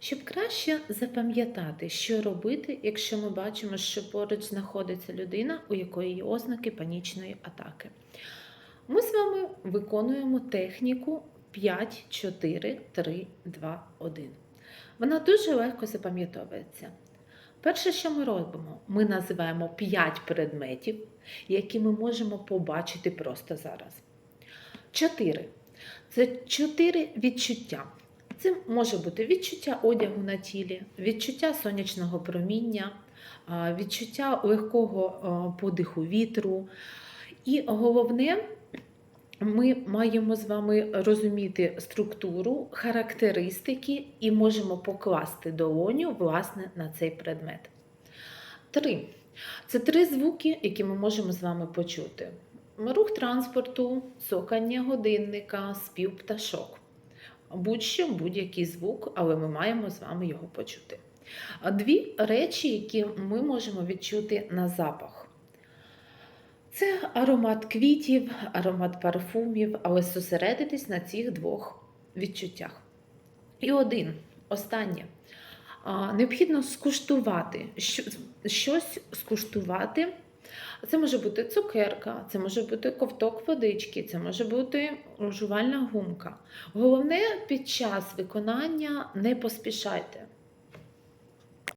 Щоб краще запам'ятати, що робити, якщо ми бачимо, що поруч знаходиться людина, у якої є ознаки панічної атаки. Ми з вами виконуємо техніку 5, 4, 3, 2, 1. Вона дуже легко запам'ятовується. Перше, що ми робимо, ми називаємо 5 предметів, які ми можемо побачити просто зараз. 4. Це 4 відчуття. Це може бути відчуття одягу на тілі, відчуття сонячного проміння, відчуття легкого подиху вітру. І головне, ми маємо з вами розуміти структуру, характеристики і можемо покласти долоню власне на цей предмет. Три. Це три звуки, які ми можемо з вами почути: рух транспорту, цокання годинника, спів пташок. Будь-що, будь-який звук, але ми маємо з вами його почути. Дві речі, які ми можемо відчути на запах. Це аромат квітів, аромат парфумів, але зосередитись на цих двох відчуттях. І один, останнє. Необхідно скуштувати, щось скуштувати. Це може бути цукерка, це може бути ковток водички, це може бути жувальна гумка. Головне, під час виконання не поспішайте.